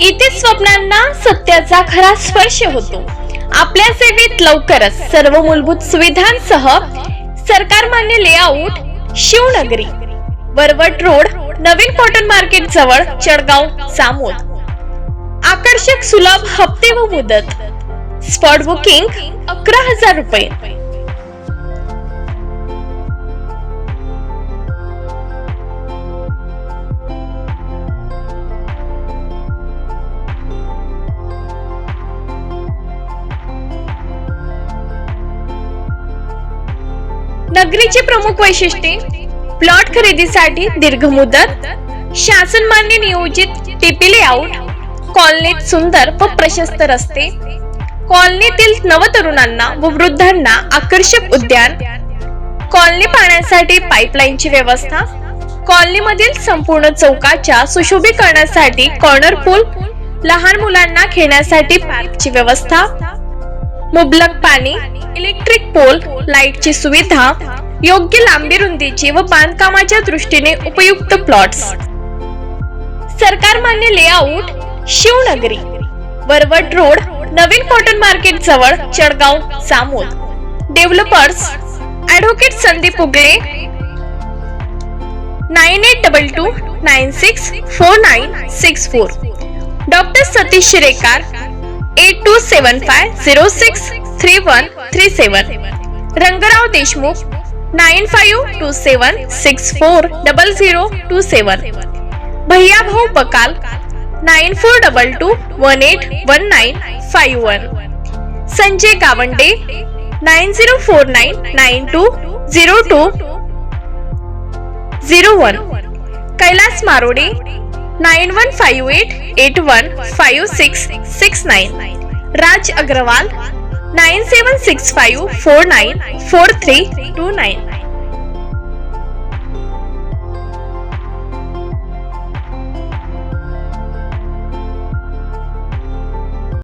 इथे स्वप्नांना सत्याचा खरा स्पर्श होतो. आपल्या सेवेत लवकरच सर्व मूलभूत सुविधांसह सरकार मान्य लेआउट शिवनगरी वरवट रोड नवीन कॉटन मार्केट जवळ चडगाव सामोद आकर्षक सुलभ हप्ते व मुदत. स्पॉट बुकिंग अकरा हजार रुपये. नगरीची प्रमुख वैशिष्ट्ये. प्लॉट खरेदीसाठी दीर्घ मुदत शासन मान्य नियोजित टीपी लेआउट कॉलनीत सुंदर व प्रशस्त रस्ते कॉलनीतील नवतरुणांना व वृद्धांना आकर्षक उद्यान कॉलनी पाण्यासाठी पाईपलाईनची व्यवस्था कॉलनीमधील संपूर्ण चौकाच्या सुशोभीकरणासाठी कॉर्नर पूल लहान मुलांना खेळण्यासाठी पार्कची व्यवस्था मुबलक पाणी इलेक्ट्रिक पोल लाईटची सुविधा योग्य लांबी रुंदीची व बांधकामाच्या दृष्टीने उपयुक्त प्लॉट्स सरकार मान्य लेआउट शिवनगरी. वरवट रोड नवीन कॉटन मार्केट जवळ Chadgaon Samol. Developers advocate Sandeep Ugale. Nine eight double two nine six four nine six four doctor Satish Shirekar eight two seven five zero six three one three seven Rangrao Deshmukh nine five two seven six four double zero two seven भैया Bhau Bakal nine four double two one eight one nine five one Sanjay Gawande nine zero four nine nine two zero two zero one Kailas Marode nine one five eight eight one five six six nine. Raj Agarwal nine seven six five four nine four three two nine.